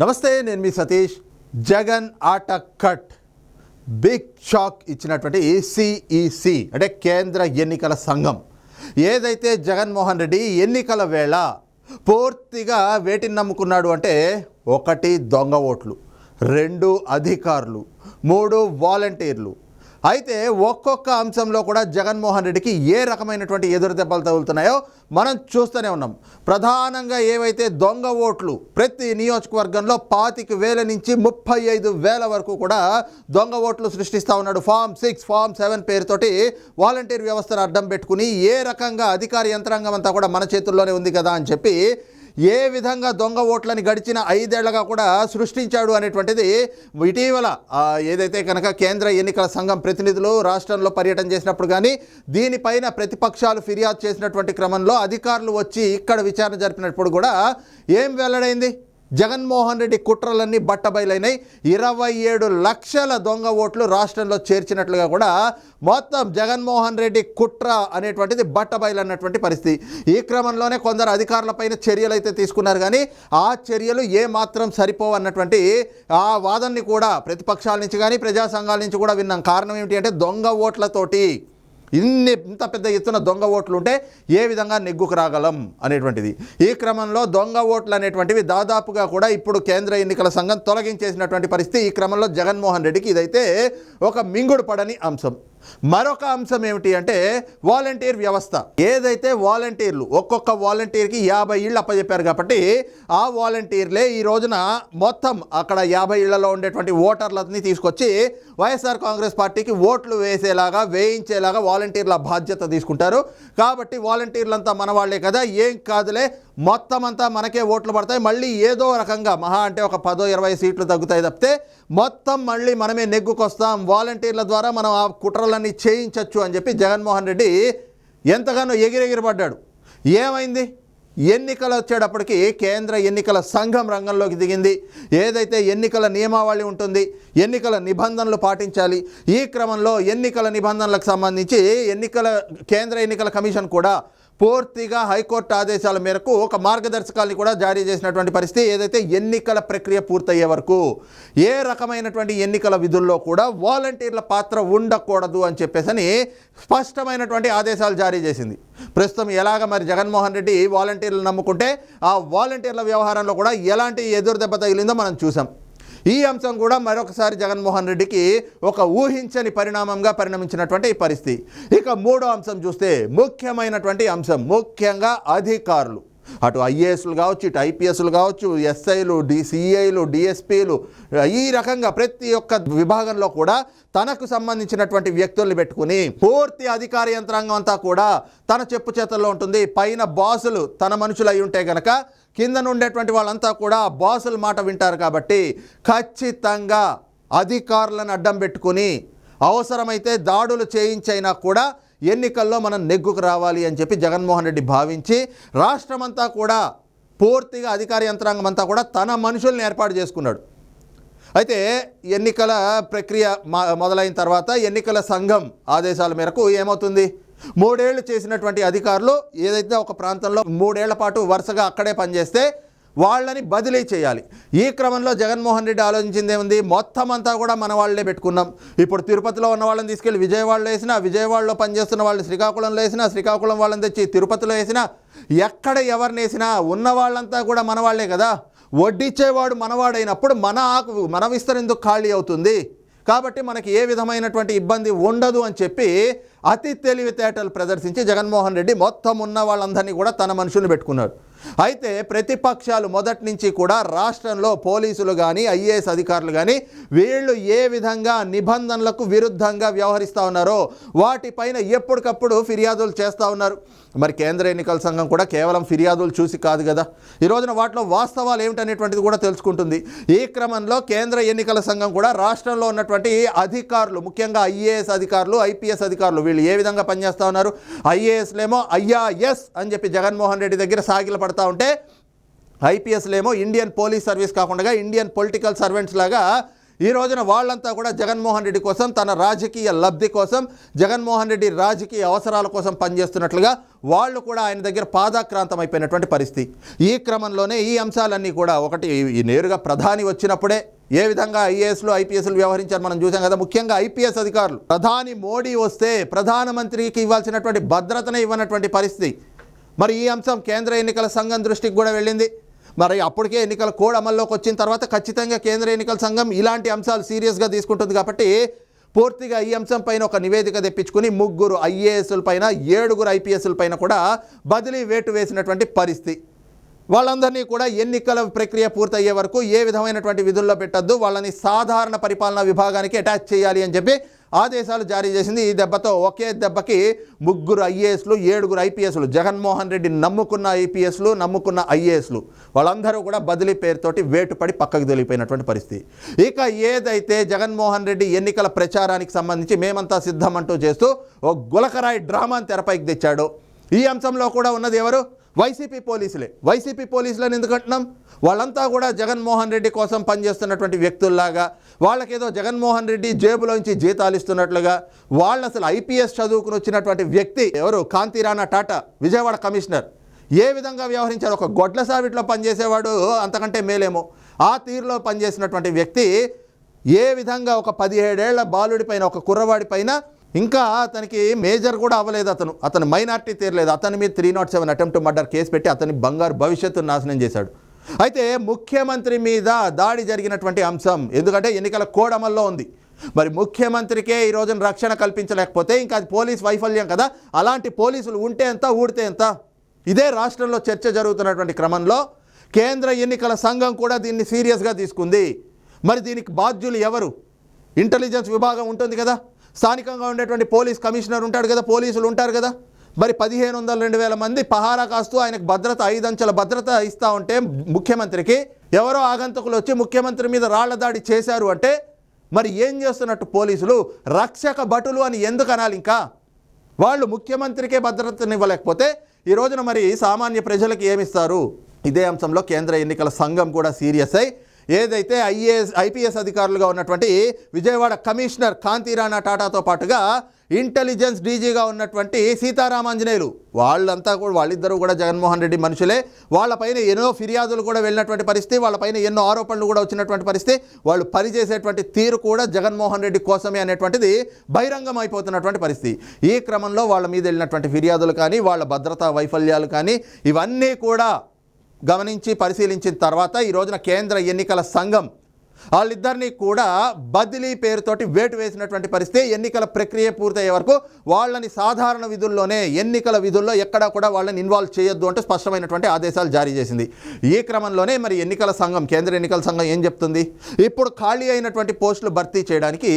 నమస్తే నేను మీ సతీష్. జగన్ ఆట కట్. బిగ్ షాక్ ఇచ్చినటువంటి సిఈసి అంటే కేంద్ర ఎన్నికల సంఘం. ఏదైతే జగన్మోహన్ రెడ్డి ఎన్నికల వేళ పూర్తిగా వేటిని నమ్ముకున్నాడు అంటే ఒకటి దొంగ ఓట్లు రెండు అధికారులు మూడు వాలంటీర్లు అయితే ఒక్కొక్క అంశంలో కూడా జగన్మోహన్ రెడ్డికి ఏ రకమైనటువంటి ఎదురు దెబ్బలు తగులుతున్నాయో మనం చూస్తూనే ఉన్నాం. ప్రధానంగా ఏవైతే దొంగ ఓట్లు ప్రతి నియోజకవర్గంలో పాతిక వేల నుంచి ముప్పై ఐదు వేల వరకు కూడా దొంగ ఓట్లు సృష్టిస్తూ ఉన్నాడు. ఫామ్ సిక్స్ ఫామ్ సెవెన్ పేరుతోటి వాలంటీర్ వ్యవస్థను అడ్డం పెట్టుకుని ఏ రకంగా అధికార యంత్రాంగం అంతా కూడా మన చేతుల్లోనే ఉంది కదా అని చెప్పి ఏ విధంగా దొంగ ఓట్లని గడిచిన ఐదేళ్ళగా కూడా సృష్టించాడు అనేటువంటిది ఇటీవల ఏదైతే కనుక కేంద్ర ఎన్నికల సంఘం ప్రతినిధులు రాష్ట్రంలో పర్యటన చేసినప్పుడు కానీ దీనిపైన ప్రతిపక్షాలు ఫిర్యాదు చేసినటువంటి క్రమంలో అధికారులు వచ్చి ఇక్కడ విచారణ జరిపినప్పుడు కూడా ఏం వెల్లడైంది? జగన్మోహన్ రెడ్డి కుట్రలన్నీ బట్టబయలైనాయి ఇరవై ఏడు లక్షల దొంగ ఓట్లు రాష్ట్రంలో చేర్చినట్లుగా కూడా మొత్తం జగన్మోహన్ రెడ్డి కుట్ర అనేటువంటిది బట్టబయలన్నటువంటి పరిస్థితి. ఈ క్రమంలోనే కొందరు అధికారులపైన చర్యలు అయితే తీసుకున్నారు కానీ ఆ చర్యలు ఏ మాత్రం సరిపోవన్నటువంటి ఆ వాదనని కూడా ప్రతిపక్షాల నుంచి కానీ ప్రజా సంఘాల నుంచి కూడా విన్నాం. కారణం ఏమిటి అంటే దొంగ ఓట్లతోటి ఇన్ని ఇంత పెద్ద ఎత్తున దొంగ ఓట్లు ఉంటే ఏ విధంగా నెగ్గుకు రాగలం అనేటువంటిది. ఈ క్రమంలో దొంగ ఓట్లు అనేటువంటివి దాదాపుగా కూడా ఇప్పుడు కేంద్ర ఎన్నికల సంఘం తొలగించేసినటువంటి పరిస్థితి ఈ క్రమంలో జగన్మోహన్ రెడ్డికి. ఇదైతే ఒక మింగుడు పడని అంశం. మరొక అంశం ఏమిటి అంటే వాలంటీర్ వ్యవస్థ. ఏదైతే వాలంటీర్లు ఒక్కొక్క వాలంటీర్కి యాభై ఇళ్ళు అప్పచెప్పారు కాబట్టి ఆ వాలంటీర్లే ఈ రోజున మొత్తం అక్కడ యాభై ఇళ్ళలో ఉండేటువంటి ఓటర్లని తీసుకొచ్చి వైఎస్ఆర్ కాంగ్రెస్ పార్టీకి ఓట్లు వేసేలాగా వేయించేలాగా వాలంటీర్ల బాధ్యత తీసుకుంటారు. కాబట్టి వాలంటీర్లంతా మన వాళ్ళే కదా. ఏం కాదులే. మొత్తం అంతా మనకే ఓట్లు పడతాయి. మళ్ళీ ఏదో రకంగా మహా అంటే ఒక పదో ఇరవై సీట్లు తగ్గుతాయి తప్పితే మొత్తం మళ్ళీ మనమే నెగ్గుకొస్తాం. వాలంటీర్ల ద్వారా మనం ఆ కుట్రలన్నీ చేయించవచ్చు అని చెప్పి జగన్మోహన్ రెడ్డి ఎంతగానో ఎగిరెగిరిపడ్డాడు. ఏమైంది? ఎన్నికలు వచ్చేటప్పటికి కేంద్ర ఎన్నికల సంఘం రంగంలోకి దిగింది. ఏదైతే ఎన్నికల నియమావళి ఉంటుంది ఎన్నికల నిబంధనలు పాటించాలి ఈ క్రమంలో ఎన్నికల నిబంధనలకు సంబంధించి ఎన్నికల కేంద్ర ఎన్నికల కమిషన్ కూడా పూర్తిగా హైకోర్టు ఆదేశాల మేరకు ఒక మార్గదర్శకాల్ని కూడా జారీ చేసినటువంటి పరిస్థితి ఏదైతే ఎన్నికల ప్రక్రియ పూర్తయ్యే వరకు ఏ రకమైనటువంటి ఎన్నికల విధుల్లో కూడా వాలంటీర్ల పాత్ర ఉండకూడదు అని చెప్పేసని స్పష్టమైనటువంటి ఆదేశాలు జారీ చేసింది. ప్రస్తుతం ఎలాగ మరి జగన్మోహన్ రెడ్డి వాలంటీర్లు నమ్ముకుంటే ఆ వాలంటీర్ల వ్యవహారంలో కూడా ఎలాంటి ఎదురు దెబ్బ తగిలిందో మనం చూసాం. ఈ అంశం కూడా మరొకసారి జగన్మోహన్ రెడ్డికి ఒక ఊహించని పరిణామంగా పరిణమించినటువంటి ఈ పరిస్థితి. ఇక మూడో అంశం చూస్తే ముఖ్యమైనటువంటి అంశం ముఖ్యంగా అధికారులు. అటు ఐఏఎస్లు కావచ్చు ఇటు ఐపీఎస్లు కావచ్చు ఎస్ఐలు డి సిఐలు డిఎస్పీలు ఈ రకంగా ప్రతి ఒక్క విభాగంలో కూడా తనకు సంబంధించినటువంటి వ్యక్తుల్ని పెట్టుకుని పూర్తి అధికార యంత్రాంగం అంతా కూడా తన చెప్పు చేతల్లో ఉంటుంది. పైన బాసులు తన మనుషులు అయి ఉంటే గనక కింద ఉండేటువంటి వాళ్ళంతా కూడా బాసుల మాట వింటారు కాబట్టి ఖచ్చితంగా అధికారులను అడ్డం పెట్టుకుని అవసరమైతే దాడులు చేయించైనా కూడా ఎన్నికల్లో మనం నెగ్గుకు రావాలి అని చెప్పి జగన్మోహన్ రెడ్డి భావించి రాష్ట్రమంతా కూడా పూర్తిగా అధికార యంత్రాంగం అంతా కూడా తన మనుషుల్ని ఏర్పాటు చేసుకున్నాడు. అయితే ఎన్నికల ప్రక్రియ మొదలైన తర్వాత ఎన్నికల సంఘం ఆదేశాల మేరకు ఏమవుతుంది? మూడేళ్ళు చేసినటువంటి అధికారులు ఏదైతే ఒక ప్రాంతంలో మూడేళ్ళ పాటు వరుసగా అక్కడే పనిచేస్తే వాళ్ళని బదిలీ చేయాలి. ఈ క్రమంలో జగన్మోహన్ రెడ్డి ఆలోచించింది ఏముంది? మొత్తం అంతా కూడా మన వాళ్ళే పెట్టుకున్నాం. ఇప్పుడు తిరుపతిలో ఉన్న వాళ్ళని తీసుకెళ్ళి విజయవాడలో వేసినా విజయవాడలో పనిచేస్తున్న వాళ్ళు శ్రీకాకుళంలో వేసినా శ్రీకాకుళం వాళ్ళని తెచ్చి తిరుపతిలో వేసినా ఎక్కడ ఎవరిని వేసినా ఉన్న వాళ్ళంతా కూడా మన వాళ్ళే కదా? వడ్డిచ్చేవాడు మనవాడైనప్పుడు మన ఆకు మన విస్తరెందుకు ఖాళీ అవుతుంది. కాబట్టి మనకి ఏ విధమైనటువంటి ఇబ్బంది ఉండదు అని చెప్పి అతి తెలివితేటలు ప్రదర్శించి జగన్మోహన్ రెడ్డి మొత్తం ఉన్న వాళ్ళందరినీ కూడా తన మనుషుల్ని పెట్టుకున్నారు అయితే ప్రతిపక్షాలు మొదటి నుంచి కూడా రాష్ట్రంలో పోలీసులు కానీ ఐఏఎస్ అధికారులు కానీ వీళ్ళు ఏ విధంగా నిబంధనలకు విరుద్ధంగా వ్యవహరిస్తూ ఉన్నారో వాటిపైన ఎప్పటికప్పుడు ఫిర్యాదులు చేస్తూ ఉన్నారు. మరి కేంద్ర ఎన్నికల సంఘం కూడా కేవలం ఫిర్యాదులు చూసి కాదు కదా. ఈ రోజున వాటిలో వాస్తవాలు ఏమిటనేటువంటిది కూడా తెలుసుకుంటుంది. ఈ క్రమంలో కేంద్ర ఎన్నికల సంఘం కూడా రాష్ట్రంలో ఉన్నటువంటి అధికారులు ముఖ్యంగా ఐఏఎస్ అధికారులు ఐపీఎస్ అధికారులు వీళ్ళు ఏ విధంగా పనిచేస్తూ ఉన్నారు? ఐఏఎస్లేమో అయ్యా ఎస్ అని చెప్పి జగన్మోహన్ రెడ్డి దగ్గర సాగిల పడతా ఉంటే ఐపీఎస్లేమో ఇండియన్ పోలీస్ సర్వీస్ కాకుండా ఇండియన్ పొలిటికల్ సర్వెంట్స్ లాగా ఈ రోజున వాళ్ళంతా కూడా జగన్మోహన్ రెడ్డి కోసం తన రాజకీయ లబ్ధి కోసం జగన్మోహన్ రెడ్డి రాజకీయ అవసరాల కోసం పనిచేస్తున్నట్లుగా వాళ్ళు కూడా ఆయన దగ్గర పాదాక్రాంతం అయిపోయినటువంటి పరిస్థితి. ఈ క్రమంలోనే ఈ అంశాలన్నీ కూడా ఒకటి నేరుగా ప్రధాని వచ్చినప్పుడే ఏ విధంగా ఐఏఎస్లు ఐపీఎస్లు వ్యవహరించారు మనం చూసాం కదా ముఖ్యంగా ఐపీఎస్ అధికారులు. ప్రధాని మోడీ వస్తే ప్రధానమంత్రికి ఇవ్వాల్సినటువంటి భద్రతనే ఇవ్వనటువంటి పరిస్థితి. మరి ఈ అంశం కేంద్ర ఎన్నికల సంఘం దృష్టికి కూడా వెళ్ళింది. మరి అప్పటికే ఎన్నికల కోడ్ అమల్లోకి వచ్చిన తర్వాత ఖచ్చితంగా కేంద్ర ఎన్నికల సంఘం ఇలాంటి అంశాలు సీరియస్గా తీసుకుంటుంది కాబట్టి పూర్తిగా ఈ అంశం పైన ఒక నివేదిక తెప్పించుకుని ముగ్గురు ఐఏఎస్ల పైన ఏడుగురు ఐపీఎస్ల పైన కూడా బదిలీ వేటు వేసినటువంటి పరిస్థితి. వాళ్ళందరినీ కూడా ఎన్నికల ప్రక్రియ పూర్తయ్యే వరకు ఏ విధమైనటువంటి విధుల్లో పెట్టద్దు వాళ్ళని సాధారణ పరిపాలనా విభాగానికి అటాచ్ చేయాలి అని చెప్పి ఆదేశాలు జారీ చేసింది ఈ దెబ్బతో ఒకే దెబ్బకి ముగ్గురు ఐఏఎస్లు ఏడుగురు ఐపీఎస్లు జగన్మోహన్ రెడ్డి నమ్ముకున్న ఐపీఎస్లు నమ్ముకున్న ఐఏఎస్లు. వాళ్ళందరూ కూడా బదిలీ పేరుతోటి వేటుపడి పక్కకు తొలిపోయినటువంటి పరిస్థితి. ఇక ఏదైతే జగన్మోహన్ రెడ్డి ఎన్నికల ప్రచారానికి సంబంధించి మేమంతా సిద్ధమంటూ చేస్తూ ఓ గులకరాయి డ్రామాని తెరపైకి తెచ్చాడు. ఈ అంశంలో కూడా ఉన్నది ఎవరు? వైసీపీ పోలీసులే. వైసీపీ పోలీసులని ఎందుకంటున్నాం వాళ్ళంతా కూడా జగన్మోహన్ రెడ్డి కోసం పనిచేస్తున్నటువంటి వ్యక్తుల్లాగా వాళ్ళకేదో జగన్మోహన్ రెడ్డి జేబులోంచి జీతాలు ఇస్తున్నట్లుగా వాళ్ళు అసలు ఐపీఎస్ చదువుకుని వచ్చినటువంటి వ్యక్తి ఎవరు? కాంతిరాణా టాటా విజయవాడ కమిషనర్. ఏ విధంగా వ్యవహరించారు? ఒక గొడ్ల సావిట్లో పనిచేసేవాడు అంతకంటే మేలేమో. ఆ తీరులో పనిచేసినటువంటి వ్యక్తి ఏ విధంగా ఒక పదిహేడేళ్ళ బాలుడి పైన ఒక కుర్రవాడి పైన ఇంకా అతనికి మేజర్ కూడా అవ్వలేదు అతను. అతను మైనార్టీ తీరలేదు. అతని మీద three not seven attempt murder case పెట్టి అతని బంగారు భవిష్యత్తును నాశనం చేశాడు. అయితే ముఖ్యమంత్రి మీద దాడి జరిగినటువంటి అంశం ఎందుకంటే ఎన్నికల కోడ్ అమల్లో ఉంది. మరి ముఖ్యమంత్రికే ఈ రోజున రక్షణ కల్పించలేకపోతే ఇంకా అది పోలీస్ వైఫల్యం కదా? అలాంటి పోలీసులు ఉంటే ఎంత ఊడితే ఎంత? ఇదే రాష్ట్రంలో చర్చ జరుగుతున్నటువంటి క్రమంలో కేంద్ర ఎన్నికల సంఘం కూడా దీన్ని సీరియస్గా తీసుకుంది. మరి దీనికి బాధ్యులు ఎవరు? ఇంటెలిజెన్స్ విభాగం ఉంటుంది కదా? స్థానికంగా ఉండేటువంటి పోలీస్ కమిషనర్ ఉంటాడు కదా పోలీసులు ఉంటారు కదా. మరి పదిహేను వందల రెండు వేల మంది పహారా కాస్తూ ఆయనకు భద్రత ఐదంచెల భద్రత ఇస్తూ ఉంటే ముఖ్యమంత్రికి ఎవరో ఆగంతకులు వచ్చి ముఖ్యమంత్రి మీద రాళ్ళ దాడి చేశారు అంటే మరి ఏం చేస్తున్నట్టు పోలీసులు? రక్షక భటులు అని ఎందుకు అనాలి ఇంకా? వాళ్ళు ముఖ్యమంత్రికే భద్రతనివ్వలేకపోతే ఈ రోజున మరి సామాన్య ప్రజలకు ఏమిస్తారు? ఇదే అంశంలో కేంద్ర ఎన్నికల సంఘం కూడా సీరియస్ అయి ఏదైతే ఐఏఎస్ ఐపీఎస్ అధికారులుగా ఉన్నటువంటి విజయవాడ కమిషనర్ కాంతిరాణా టాటాతో పాటుగా ఇంటెలిజెన్స్ డీజీగా ఉన్నటువంటి సీతారామాంజనేయులు వాళ్ళంతా కూడా వాళ్ళిద్దరూ కూడా జగన్మోహన్ రెడ్డి మనుషులే. వాళ్ళపైన ఎన్నో ఫిర్యాదులు కూడా వెళ్ళినటువంటి పరిస్థితి వాళ్ళపైన ఎన్నో ఆరోపణలు కూడా వచ్చినటువంటి పరిస్థితి వాళ్ళు పనిచేసేటువంటి తీరు కూడా జగన్మోహన్ రెడ్డి కోసమే అనేటువంటిది బహిరంగం అయిపోతున్నటువంటి పరిస్థితి. ఈ క్రమంలో వాళ్ళ మీద వెళ్ళినటువంటి ఫిర్యాదులు కానీ వాళ్ళ భద్రతా వైఫల్యాలు కానీ ఇవన్నీ కూడా గమనించి పరిశీలించిన తర్వాత ఈ రోజున కేంద్ర ఎన్నికల సంఘం వాళ్ళిద్దరినీ కూడా బదిలీ పేరుతోటి వేటు వేసినటువంటి పరిస్థితి. ఎన్నికల ప్రక్రియ పూర్తయ్యే వరకు వాళ్ళని సాధారణ విధుల్లోనే ఎన్నికల విధుల్లో ఎక్కడా కూడా వాళ్ళని ఇన్వాల్వ్ చేయొద్దు అంటూ స్పష్టమైనటువంటి ఆదేశాలు జారీ చేసింది. ఈ క్రమంలోనే మరి ఎన్నికల సంఘం కేంద్ర ఎన్నికల సంఘం ఏం చెప్తుంది? ఇప్పుడు ఖాళీ అయినటువంటి పోస్టులు భర్తీ చేయడానికి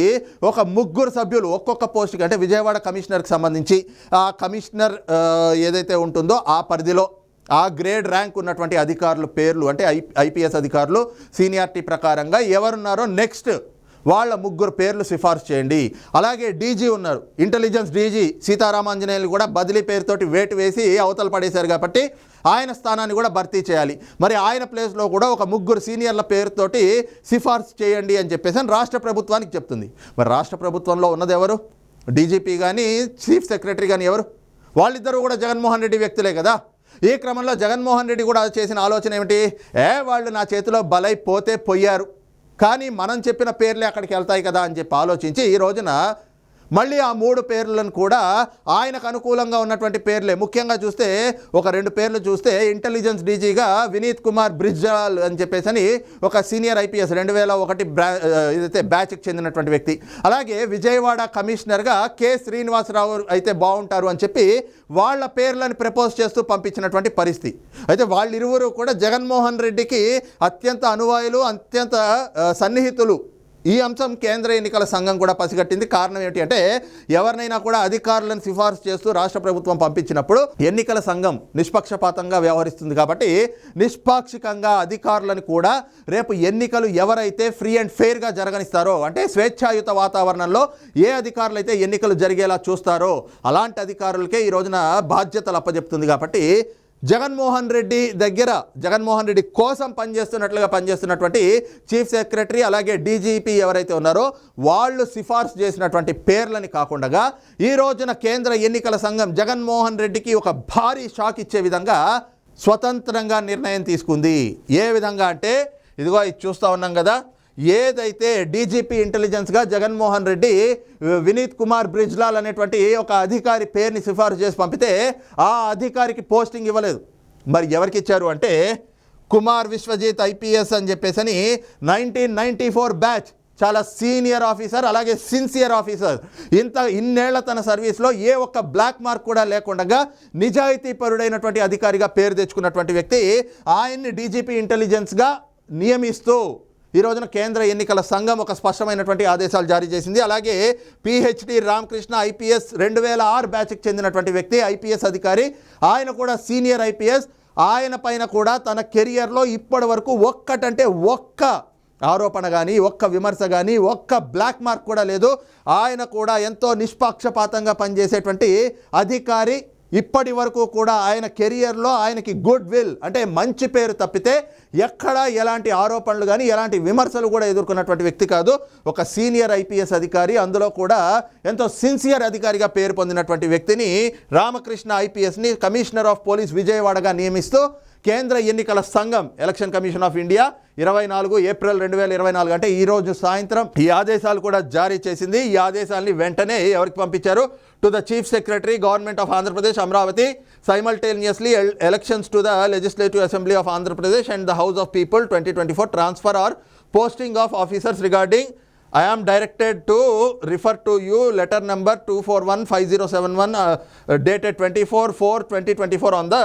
ఒక ముగ్గురు సభ్యులు ఒక్కొక్క పోస్టుకి అంటే విజయవాడ కమిషనర్కి సంబంధించి ఆ కమిషనర్ ఏదైతే ఉంటుందో ఆ పరిధిలో ఆ గ్రేడ్ ర్యాంక్ ఉన్నటువంటి అధికారుల పేర్లు అంటే ఐ ఐపీఎస్ అధికారులు సీనియారిటీ ప్రకారంగా ఎవరున్నారో నెక్స్ట్ వాళ్ళ ముగ్గురు పేర్లు సిఫార్సు చేయండి. అలాగే డీజీ ఉన్నారు. ఇంటెలిజెన్స్ డీజీ సీతారామాంజనేయులు కూడా బదిలీ పేరుతోటి వేటు వేసి అవతల పడేశారు కాబట్టి ఆయన స్థానాన్ని కూడా భర్తీ చేయాలి. మరి ఆయన ప్లేస్లో కూడా ఒక ముగ్గురు సీనియర్ల పేరుతోటి సిఫార్సు చేయండి అని చెప్పేసి అని రాష్ట్ర ప్రభుత్వానికి చెప్తుంది. మరి రాష్ట్ర ప్రభుత్వంలో ఉన్నది ఎవరు? డీజీపీ కానీ చీఫ్ సెక్రటరీ కానీ ఎవరు? వాళ్ళిద్దరూ కూడా జగన్మోహన్ రెడ్డి వ్యక్తులే కదా. ఈ క్రమంలో జగన్మోహన్ రెడ్డి కూడా చేసిన ఆలోచన ఏమిటి? ఏ వాళ్ళు నా చేతిలో బలైపోతే పోయారు కానీ మనం చెప్పిన పేర్లే అక్కడికి వెళ్తాయి కదా అని చెప్పి ఆలోచించి ఈ రోజున మళ్ళీ ఆ మూడు పేర్లను కూడా ఆయనకు అనుకూలంగా ఉన్నటువంటి పేర్లే. ముఖ్యంగా చూస్తే ఒక రెండు పేర్లు చూస్తే ఇంటెలిజెన్స్ డీజీగా వినీత్ కుమార్ బ్రిజ్జాల్ అని చెప్పేసి అని ఒక సీనియర్ ఐపీఎస్ రెండు వేల ఒకటి బ్రా ఇదైతే బ్యాచ్కి చెందినటువంటి వ్యక్తి. అలాగే విజయవాడ కమిషనర్గా కె శ్రీనివాసరావు అయితే బాగుంటారు అని చెప్పి వాళ్ళ పేర్లను ప్రపోజ్ చేస్తూ పంపించినటువంటి పరిస్థితి. అయితే వాళ్ళిరువురు కూడా జగన్మోహన్ రెడ్డికి అత్యంత అనువాయులు అత్యంత సన్నిహితులు. ఈ అంశం కేంద్ర ఎన్నికల సంఘం కూడా పసిగట్టింది. కారణం ఏమిటి అంటే ఎవరినైనా కూడా అధికారులను సిఫార్సు చేస్తూ రాష్ట్ర ప్రభుత్వం పంపించినప్పుడు ఎన్నికల సంఘం నిష్పక్షపాతంగా వ్యవహరిస్తుంది కాబట్టి నిష్పాక్షికంగా అధికారులను కూడా రేపు ఎన్నికలు ఎవరైతే ఫ్రీ అండ్ ఫెయిర్గా జరగనిస్తారో అంటే స్వేచ్ఛాయుత వాతావరణంలో ఏ అధికారులు అయితే ఎన్నికలు జరిగేలా చూస్తారో అలాంటి అధికారులకే ఈ రోజున బాధ్యతలు అప్పజెప్తుంది కాబట్టి జగన్మోహన్ రెడ్డి దగ్గర జగన్మోహన్ రెడ్డి కోసం పనిచేస్తున్నట్లుగా పనిచేస్తున్నటువంటి చీఫ్ సెక్రటరీ అలాగే డీజీపీ ఎవరైతే ఉన్నారో వాళ్ళు సిఫార్సు చేసినటువంటి పేర్లని కాకుండా ఈ రోజున కేంద్ర ఎన్నికల సంఘం జగన్మోహన్ రెడ్డికి ఒక భారీ షాక్ ఇచ్చే విధంగా స్వతంత్రంగా నిర్ణయం తీసుకుంది. ఏ విధంగా అంటే ఇదిగో ఇది చూస్తూ ఉన్నాం కదా ఏదైతే డీజీపీ ఇంటెలిజెన్స్గా జగన్మోహన్ రెడ్డి వినీత్ కుమార్ బ్రిజ్లాల్ అనేటువంటి ఒక అధికారి పేరుని సిఫారసు చేసి పంపితే ఆ అధికారికి పోస్టింగ్ ఇవ్వలేదు. మరి ఎవరికి ఇచ్చారు అంటే కుమార్ విశ్వజిత్ ఐపీఎస్ అని చెప్పేసి అని నైన్టీన్ నైంటీ ఫోర్ బ్యాచ్ చాలా సీనియర్ ఆఫీసర్ అలాగే సిన్సియర్ ఆఫీసర్. ఇంత ఇన్నేళ్ళ తన సర్వీస్లో ఏ ఒక్క బ్లాక్ మార్క్ కూడా లేకుండా నిజాయితీ పరుడైనటువంటి అధికారిగా పేరు తెచ్చుకున్నటువంటి వ్యక్తి ఆయన్ని డీజీపీ ఇంటెలిజెన్స్గా నియమిస్తూ ఈ రోజున కేంద్ర ఎన్నికల సంఘం ఒక స్పష్టమైనటువంటి ఆదేశాలు జారీ చేసింది. అలాగే పిహెచ్డి రామకృష్ణ ఐపీఎస్ రెండు వేల ఆరు బ్యాచ్కి చెందినటువంటి వ్యక్తి ఐపీఎస్ అధికారి. ఆయన కూడా సీనియర్ ఐపీఎస్. ఆయన పైన కూడా తన కెరియర్లో ఇప్పటి వరకు ఒక్కటంటే ఒక్క ఆరోపణ కానీ ఒక్క విమర్శ కానీ ఒక్క బ్లాక్ మార్క్ కూడా లేదు. ఆయన కూడా ఎంతో నిష్పాక్షపాతంగా పనిచేసేటువంటి అధికారి. ఇప్పటి వరకు కూడా ఆయన కెరియర్లో ఆయనకి గుడ్ విల్ అంటే మంచి పేరు తప్పితే ఎక్కడా ఎలాంటి ఆరోపణలు కానీ ఎలాంటి విమర్శలు కూడా ఎదుర్కొన్నటువంటి వ్యక్తి కాదు. ఒక సీనియర్ ఐపీఎస్ అధికారి అందులో కూడా ఎంతో సిన్సియర్ అధికారిగా పేరు పొందినటువంటి వ్యక్తిని రామకృష్ణ ఐపీఎస్ని కమిషనర్ ఆఫ్ పోలీస్ విజయవాడగా నియమిస్తూ కేంద్ర ఎన్నికల సంఘం ఎలక్షన్ కమిషన్ ఆఫ్ ఇండియా ఇరవై నాలుగు ఏప్రిల్ రెండు వేల ఇరవై నాలుగు అంటే ఈ రోజు సాయంత్రం ఈ ఆదేశాలు కూడా జారీ చేసింది. ఈ ఆదేశాలని వెంటనే ఎవరికి పంపించారు? To the chief secretary government of Andhra Pradesh Amaravati simultaneously elections to the legislative assembly of Andhra Pradesh and the house of people twenty twenty four transfer or posting of officers regarding I am directed to refer to you letter number two four one five zero seven one dated twenty four four twenty twenty four on the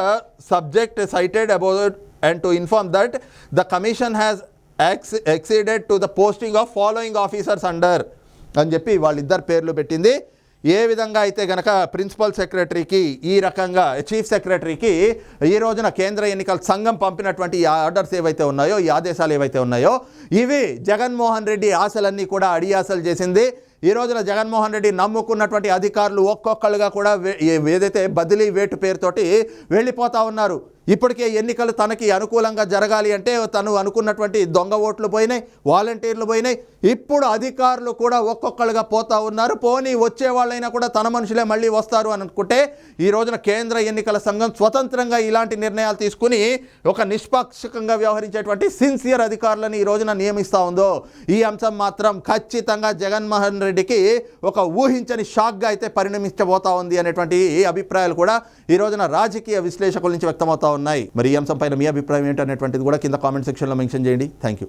subject cited about and to inform that the commission has X acceded to the posting of following officers under అని చెప్పి వాళ్ళిద్దరు పేర్లు పెట్టింది. ఏ విధంగా అయితే గనక principal సెక్రటరీకి ఈ రకంగా చీఫ్ సెక్రటరీకి ఈ రోజున కేంద్ర ఎన్నికల సంఘం పంపినటువంటి ఈ ఆర్డర్స్ ఏవైతే ఉన్నాయో ఈ ఆదేశాలు ఏవైతే ఉన్నాయో ఇవి జగన్మోహన్ రెడ్డి ఆశలన్నీ కూడా అడియాసలు చేసింది. ఈ రోజున జగన్మోహన్ రెడ్డి నమ్ముకున్నటువంటి అధికారులు ఒక్కొక్కరుగా కూడా ఏదైతే బదిలీ వేటు పేరుతోటి వెళ్ళిపోతా ఉన్నారు. ఇప్పటికే ఎన్నికలు తనకి అనుకూలంగా జరగాలి అంటే తను అనుకున్నటువంటి దొంగ ఓట్లు పోయినాయి వాలంటీర్లు పోయినాయి. ఇప్పుడు అధికారులు కూడా ఒక్కొక్కరుగా పోతా ఉన్నారు. పోనీ వచ్చే వాళ్ళైనా కూడా తన మనుషులే మళ్ళీ వస్తారు అని అనుకుంటే ఈ రోజున కేంద్ర ఎన్నికల సంఘం స్వతంత్రంగా ఇలాంటి నిర్ణయాలు తీసుకుని ఒక నిష్పాక్షికంగా వ్యవహరించేటువంటి సిన్సియర్ అధికారులను ఈ రోజున నియమిస్తూ ఉందో ఈ అంశం మాత్రం ఖచ్చితంగా జగన్మోహన్ రెడ్డికి ఒక ఊహించని షాక్గా అయితే పరిణమించబోతా ఉంది అనేటువంటి అభిప్రాయాలు కూడా ఈ రోజున రాజకీయ విశ్లేషకుల నుంచి వ్యక్తమవుతా ఉన్నాయి. మరి ఈ అంశంపైన మీ అభిప్రాయం ఏంటనేటువంటిది కూడా కింద కామెంట్ సెక్షన్లో మెన్షన్ చేయండి. Thank you